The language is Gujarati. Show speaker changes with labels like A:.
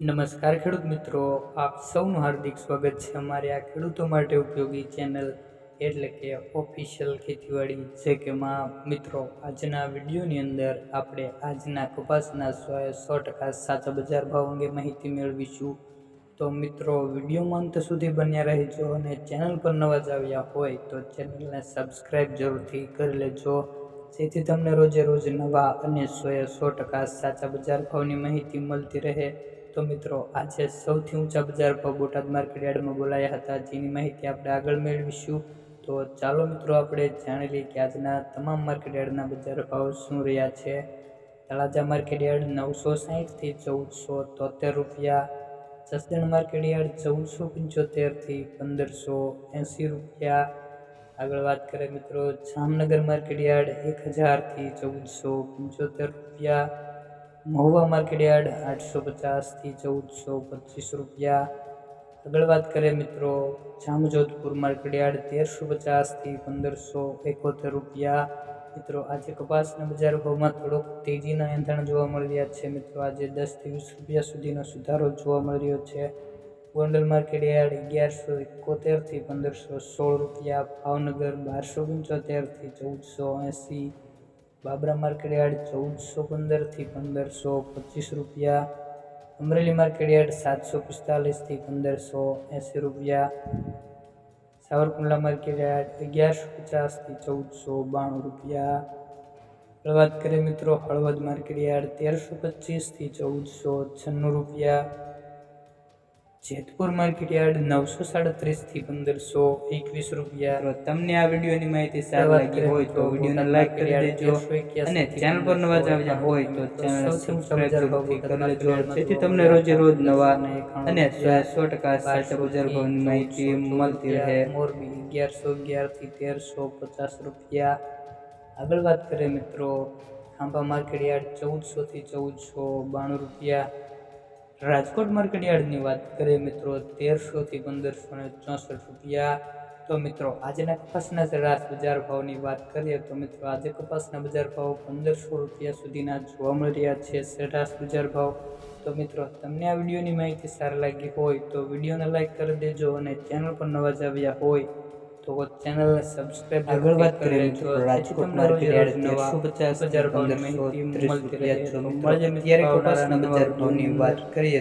A: નમસ્કાર ખેડૂત મિત્રો, આપ સૌનું હાર્દિક સ્વાગત છે અમારી આ ખેડૂતો માટે ઉપયોગી ચેનલ એટલે કે ઓફિશિયલ ખેતીવાડી છે કે માં. મિત્રો, આજના વિડીયોની અંદર આપણે આજના કપાસના સો સો ટકા સાચા બજાર ભાવ અંગે માહિતી મેળવીશું. તો મિત્રો, વિડીયોમાં અંત સુધી બન્યા રહેજો અને ચેનલ પર નવા જ આવ્યા હોય તો ચેનલને સબસ્ક્રાઈબ જરૂરથી કરી લેજો. જેથી તમને રોજે રોજ નવા અને સો સો ટકા સાચા બજાર ભાવની માહિતી મળતી રહે. તો મિત્રો, આજે સૌથી ઊંચા બજાર ભાવ બોટાદ માર્કેટ યાર્ડમાં બોલાયા હતા. જેની માહિતી આપણે આગળ મેળવીશું. તો ચાલો મિત્રો, આપણે જાણી લઈએ કે આજના તમામ માર્કેટ યાર્ડના બજાર ભાવ શું રહ્યા છે. તળાજા માર્કેટ યાર્ડ નવસો સાહીઠથી ચૌદસો તોતેર રૂપિયા. જસદણ માર્કેટ યાર્ડ ચૌદસો પંચોતેરથી પંદરસો એંસી રૂપિયા. આગળ વાત કરીએ મિત્રો, જામનગર માર્કેટ યાર્ડ એક હજારથી ચૌદસો પંચોતેર રૂપિયા. મહુવા માર્કેટ યાર્ડ આઠસો પચાસથી ચૌદસો પચીસ રૂપિયા. આગળ વાત કરીએ મિત્રો, જામજોધપુર માર્કેટ યાર્ડ તેરસો પચાસથી પંદરસો એકોતેર રૂપિયા. મિત્રો, આજે કપાસના બજાર ભાવમાં થોડોક તેજીના એંધાણ જોવા મળી રહ્યા છે. મિત્રો, આજે દસથી વીસ રૂપિયા સુધીનો સુધારો જોવા મળી રહ્યો છે. ગોંડલ માર્કેટ યાર્ડ અગિયારસો એકોતેરથી પંદરસો સોળ રૂપિયા. ભાવનગર બારસો પંચોતેરથી ચૌદસો એંસી. બાબરા માર્કેટ યાર્ડ ચૌદસો પંદરથી પંદરસો પચીસ રૂપિયા. અમરેલી માર્કેટ યાર્ડ સાતસો પિસ્તાલીસથી પંદરસો એંસી રૂપિયા. સાવરકુંડલા માર્કેટ યાર્ડ અગિયારસો પચાસથી ચૌદસો બાણું રૂપિયા. વાત કરીએ મિત્રો હળવદ માર્કેટ યાર્ડ તેરસો પચીસથી ચૌદસો છન્નું રૂપિયા. જેતપુર માર્કેટ યાર્ડ નવસો સાડત્રીસથી પંદરસો એકવીસ રૂપિયા.
B: તમને આ વિડીયોની માહિતી સારી લાગી હોય તો વિડીયોને લાઈક કરી દેજો અને ચેનલ પર નવા જ આવ્યા હોય તો ચેનલ સબસ્ક્રાઇબ જરૂરથી કરી લેજો. જેથી તમને રોજે રોજ નવા અને સો ટકા સાચા બજાર ભાવની માહિતી મળતી રહે.
A: મોરબી અગિયારસો અગિયારથી તેરસો પચાસ રૂપિયા. આગળ વાત કરીએ મિત્રો ખાંભા માર્કેટ યાર્ડ ચૌદસોથી ચૌદસો બાણું રૂપિયા. રાજકોટ માર્કેટ યાર્ડની વાત કરીએ મિત્રો, તેરસોથી પંદરસો ને ચોસઠ રૂપિયા. તો મિત્રો, આજના કપાસના સરેરાશ બજાર ભાવની વાત કરીએ તો મિત્રો, આજે કપાસના બજાર ભાવ પંદરસો રૂપિયા સુધીના જોવા મળી રહ્યા છે સરેરાશ બજાર ભાવ. તો મિત્રો, તમને આ વિડીયોની માહિતી સારી લાગી હોય તો વિડીયોને લાઇક કરી દેજો અને ચેનલ પર નવા જ આવ્યા હોય તો ચેનલને સબસ્ક્રાઇબ
B: આગળ વાત કરીએ તો રાજકોટ માર્કેટ યાર્ડ
A: નવા
B: પચાસ
A: હજાર ભાવની મળતી
B: રૂપિયા
A: રહે.
B: છે
A: તો
B: મિત્રો
A: મળીએ મિત્રો
B: અત્યારે
A: આવનારા
B: કપાસના બજાર ભાવની વાત કરીએ